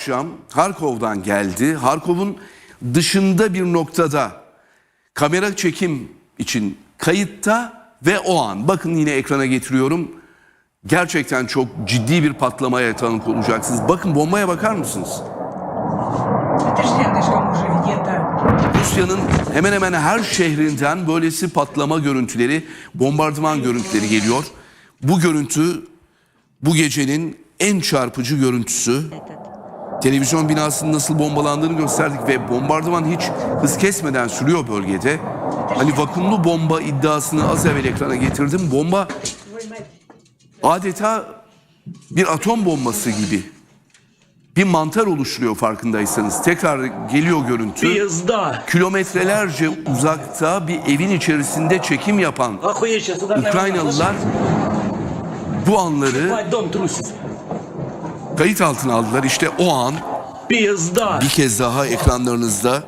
akşam Harkov'dan geldi. Harkov'un dışında bir noktada kamera çekim için kayıtta ve o an bakın yine ekrana getiriyorum. Gerçekten çok ciddi bir patlamaya tanık olacaksınız. Bakın bombaya bakar mısınız? Rusya'nın hemen hemen her şehrinden böylesi patlama görüntüleri, bombardıman görüntüleri geliyor. Bu görüntü bu gecenin en çarpıcı görüntüsü. Televizyon binasının nasıl bombalandığını gösterdik ve bombardıman hiç hız kesmeden sürüyor bölgede. Hani vakumlu bomba iddiasını az evvel ekrana getirdim. Bomba adeta bir atom bombası gibi bir mantar oluşturuyor farkındaysanız. Tekrar geliyor görüntü. Kilometrelerce uzakta bir evin içerisinde çekim yapan Ukraynalılar bu anları kayıt altına aldılar. İşte o an bir, bir kez daha ekranlarınızda